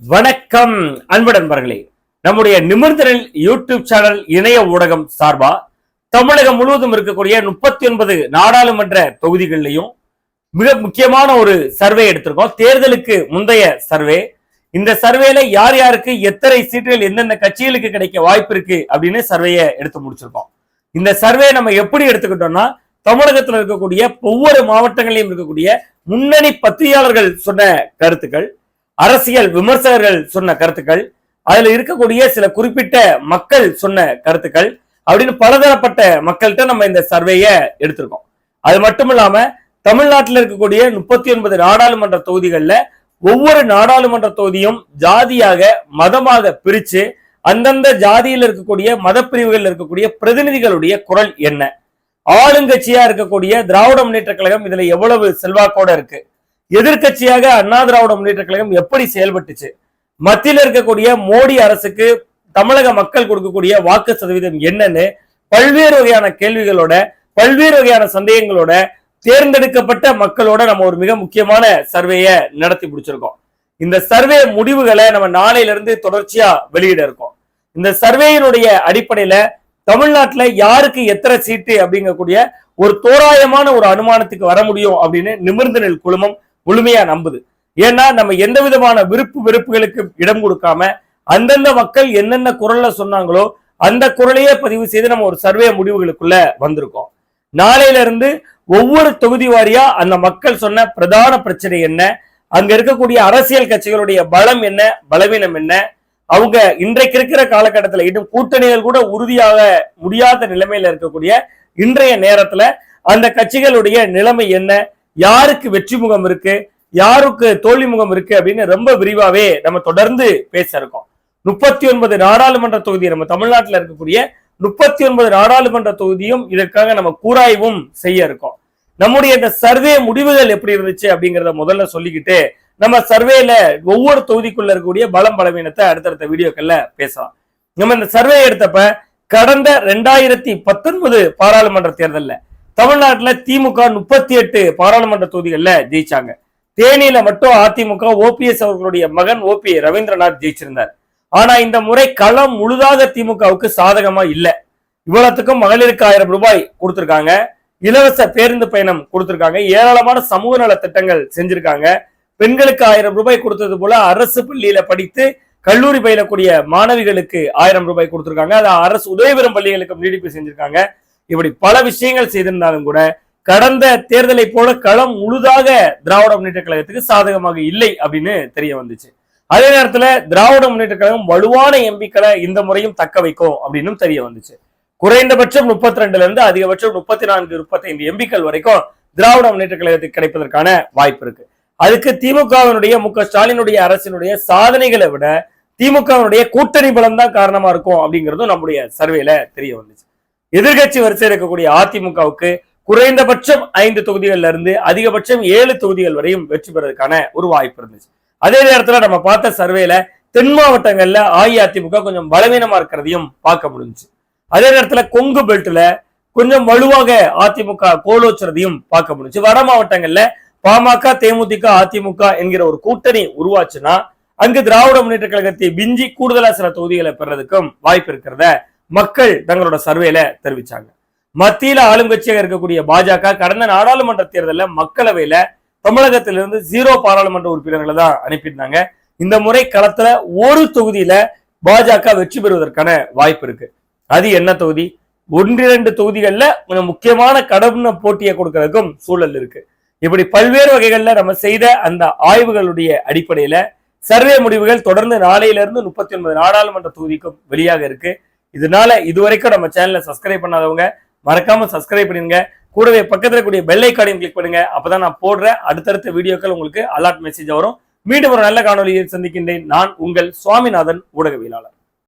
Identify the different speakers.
Speaker 1: வணக்கம் அன்பு நண்பர்களே. நம்முடைய நிமிர்ந்தனில் யூடியூப் சேனல் இணைய ஊடகம் சார்பா தமிழகம் முழுவதும் இருக்கக்கூடிய முப்பத்தி ஒன்பது நாடாளுமன்ற தொகுதிகளிலையும் மிக முக்கியமான ஒரு சர்வே எடுத்திருக்கோம். தேர்தலுக்கு முந்தைய சர்வே. இந்த சர்வேல யார் யாருக்கு எத்தனை சீட்டுகள் எந்தெந்த கட்சிகளுக்கு கிடைக்க வாய்ப்பு இருக்கு அப்படின்னு சர்வேயை எடுத்து முடிச்சிருக்கோம். இந்த சர்வே நம்ம எப்படி எடுத்துக்கிட்டோம்னா தமிழகத்தில் இருக்கக்கூடிய ஒவ்வொரு மாவட்டங்களிலும் இருக்கக்கூடிய முன்னணி பத்திரிகையாளர்கள் சொன்ன கருத்துக்கள். அரசியல் விமர்சகர்கள் சொன்ன கருத்துக்கள் அதுல இருக்கக்கூடிய சில குறிப்பிட்ட மக்கள் சொன்ன கருத்துக்கள் அப்படின்னு பலதரப்பட்ட மக்கள்கிட்ட நம்ம இந்த சர்வேய எடுத்திருக்கோம். அது மட்டும் இல்லாம தமிழ்நாட்டில் இருக்கக்கூடிய முப்பத்தி ஒன்பது நாடாளுமன்ற தொகுதிகளில் ஒவ்வொரு நாடாளுமன்ற தொகுதியும் ஜாதியாக மதமாக பிரிச்சு அந்தந்த ஜாதியில் இருக்கக்கூடிய மதப்பிரிவுகளில் இருக்கக்கூடிய பிரதிநிதிகளுடைய குரல் என்ன? ஆளுங்கட்சியா இருக்கக்கூடிய திராவிட முன்னேற்ற கழகம் இதுல எவ்வளவு செல்வாக்கோட இருக்கு? எதிர்கட்சியாக அண்ணா திராவிட முன்னேற்ற கழகம் எப்படி செயல்பட்டுச்சு? மத்தியில் இருக்கக்கூடிய மோடி அரசுக்கு தமிழக மக்கள் கொடுக்கக்கூடிய வாக்கு சதவீதம் என்னன்னு பல்வேறு வகையான கேள்விகளோட பல்வேறு வகையான சந்தேகங்களோட தேர்ந்தெடுக்கப்பட்ட மக்களோட நம்ம ஒரு மிக முக்கியமான சர்வேயை நடத்தி முடிச்சிருக்கோம். இந்த சர்வே முடிவுகளை நம்ம நாளையில இருந்து தொடர்ச்சியா வெளியிட இருக்கோம். இந்த சர்வேயினுடைய அடிப்படையில தமிழ்நாட்டுல யாருக்கு எத்தனை சீட்டு அப்படிங்கக்கூடிய ஒரு தோராயமான ஒரு அனுமானத்துக்கு வர முடியும் அப்படின்னு நிமிர்ந்தனில் குழுமம் முழுமையா நம்புது. ஏன்னா நம்ம எந்த விதமான விருப்பு வெறுப்புகளுக்கு இடம் கொடுக்காம அந்தந்த மக்கள் என்னென்ன குரல்ல சொன்னாங்களோ அந்த குரலையே பதிவு செய்து நம்ம ஒரு சர்வே முடிவுகளுக்குள்ள வந்திருக்கோம். நாளையில இருந்து ஒவ்வொரு தொகுதி வாரியா அந்த மக்கள் சொன்ன பிரதான பிரச்சனை என்ன அங்க இருக்கக்கூடிய அரசியல் கட்சிகளுடைய பலம் என்ன பலவீனம் என்ன அவங்க இன்றைக்கு இருக்கிற காலகட்டத்தில் இன்னும் கூட்டணிகள் கூட உறுதியாக முடியாத நிலைமையில இருக்கக்கூடிய இன்றைய நேரத்துல அந்த கட்சிகளுடைய நிலைமை என்ன யாருக்கு வெற்றி முகம் இருக்கு? யாருக்கு தோல்வி முகம் இருக்கு அப்படின்னு ரொம்ப விரிவாவே நம்ம தொடர்ந்து பேச இருக்கோம் முப்பத்தி ஒன்பது நாடாளுமன்ற தொகுதி நம்ம தமிழ்நாட்டில் இருக்கக்கூடிய முப்பத்தி ஒன்பது நாடாளுமன்ற தொகுதியும் இதற்காக நம்ம கூராய்வும் செய்ய இருக்கோம் நம்முடைய இந்த சர்வே முடிவுகள் எப்படி இருந்துச்சு அப்படிங்கிறத முதல்ல சொல்லிக்கிட்டு நம்ம சர்வேல ஒவ்வொரு தொகுதிக்குள்ள இருக்கக்கூடிய பலம் பலவீனத்தை அடுத்தடுத்த வீடியோக்கள்ல பேசலாம். நம்ம இந்த சர்வே எடுத்தப்ப கடந்த ரெண்டாயிரத்தி பத்தொன்பது பாராளுமன்ற தேர்தலில் தமிழ்நாட்டில் திமுக முப்பத்தி எட்டு பாராளுமன்ற தொகுதிகளில் ஜெயிச்சாங்க. தேனியில மட்டும் அதிமுக ஓபிஎஸ் அவர்களுடைய மகன் ஓபி ரவீந்திரநாத் ஜெயிச்சிருந்தார். ஆனா இந்த முறை களம் முழுதாக திமுகவுக்கு சாதகமா இல்லை. இவ்வளவுக்கும் மகளிருக்கு ஆயிரம் ரூபாய் கொடுத்திருக்காங்க. இலவச பேருந்து பயணம் கொடுத்திருக்காங்க. ஏராளமான சமூக நல திட்டங்கள் செஞ்சிருக்காங்க. பெண்களுக்கு ஆயிரம் ரூபாய் கொடுத்தது போல அரசு பள்ளியில படித்து கல்லூரி பயிலக்கூடிய மாணவிகளுக்கு ஆயிரம் ரூபாய் கொடுத்திருக்காங்க. அதை அரசு உதவி பெறும் பள்ளிகளுக்கு நீடிப்பு செஞ்சிருக்காங்க. இப்படி பல விஷயங்கள் செய்திருந்தாலும் கூட கடந்த தேர்தலை போல களம் முழுதாக திராவிட முன்னேற்ற கழகத்துக்கு சாதகமாக இல்லை அப்படின்னு தெரிய வந்துச்சு. அதே நேரத்துல திராவிட முன்னேற்ற கழகம் வலுவான எம்பிக்களை இந்த முறையும் தக்க வைக்கும் அப்படின்னு தெரிய வந்துச்சு. குறைந்தபட்சம் முப்பத்தி ரெண்டுல இருந்து அதிகபட்சம் முப்பத்தி நான்கு முப்பத்தைந்து எம்பிக்கள் வரைக்கும் திராவிட முன்னேற்ற கழகத்துக்கு கிடைப்பதற்கான வாய்ப்பு இருக்கு. அதுக்கு திமுகவினுடைய மு க ஸ்டாலினுடைய அரசினுடைய சாதனைகளை விட திமுகவினுடைய கூட்டணி பலம் தான் காரணமா இருக்கும் அப்படிங்கிறதும் நம்முடைய சர்வேல தெரிய வந்துச்சு. எதிர்கட்சி வரிசையில் இருக்கக்கூடிய அதிமுகவுக்கு குறைந்தபட்சம் ஐந்து தொகுதிகள்ல இருந்து அதிகபட்சம் ஏழு தொகுதிகள் வரையும் வெற்றி பெறதுக்கான ஒரு வாய்ப்பு இருந்துச்சு. அதே நேரத்துல நம்ம பார்த்த சர்வேல தென் மாவட்டங்கள்ல அஇஅதிமுக கொஞ்சம் பலவீனமா இருக்கிறதையும் பார்க்க முடிஞ்சுச்சு. அதே நேரத்துல கொங்கு பெல்ட்ல கொஞ்சம் வலுவாக அதிமுக கோலோச்சுறதையும் பார்க்க முடிஞ்சு வட மாவட்டங்கள்ல பாமக தேமுதிக அதிமுக என்கிற ஒரு கூட்டணி உருவாச்சுன்னா அங்கு திராவிட முன்னேற்ற கழகத்தை விஞ்சி கூடுதலா சில தொகுதிகளை பெறதுக்கும் வாய்ப்பு இருக்கிறத மக்கள் தங்களோட சர்வேல தெரிவிச்சாங்க. மத்தியில ஆளுங்கட்சியாக இருக்கக்கூடிய பாஜக கடந்த நாடாளுமன்ற தேர்தலில் மக்களவையில தமிழகத்திலிருந்து ஜீரோ பாராளுமன்ற உறுப்பினர்களை தான் அனுப்பியிருந்தாங்க. இந்த முறை களத்துல ஒரு தொகுதியில பாஜக வெற்றி பெறுவதற்கான வாய்ப்பு இருக்கு. அது என்ன தொகுதி? ஒன்றிரண்டு தொகுதிகளில் முக்கியமான கடன போட்டியை கொடுக்கறதுக்கும் சூழல் இருக்கு. இப்படி பல்வேறு வகைகள்ல நம்ம செய்த அந்த ஆய்வுகளுடைய அடிப்படையில சர்வே முடிவுகள் தொடர்ந்து நாளையில இருந்து முப்பத்தி ஒன்பது நாடாளுமன்ற தொகுதிக்கும் வெளியாக இருக்கு. இதனால இதுவரைக்கும் நம்ம சேனலை சப்ஸ்கிரைப் பண்ணாதவங்க மறக்காம சப்ஸ்கிரைப் பண்ணிருங்க கூடவே பக்கத்தில் கூடிய பெல் ஐக்கானையும் கிளிக் பண்ணுங்க. அப்பதான் நான் போடுற அடுத்தடுத்த வீடியோக்கள் உங்களுக்கு அலர்ட் மெசேஜ் வரும். மீண்டும் ஒரு நல்ல காணொலியை சந்திக்கின்றேன். நான் உங்கள் சுவாமிநாதன் ஊடகவியலாளர்.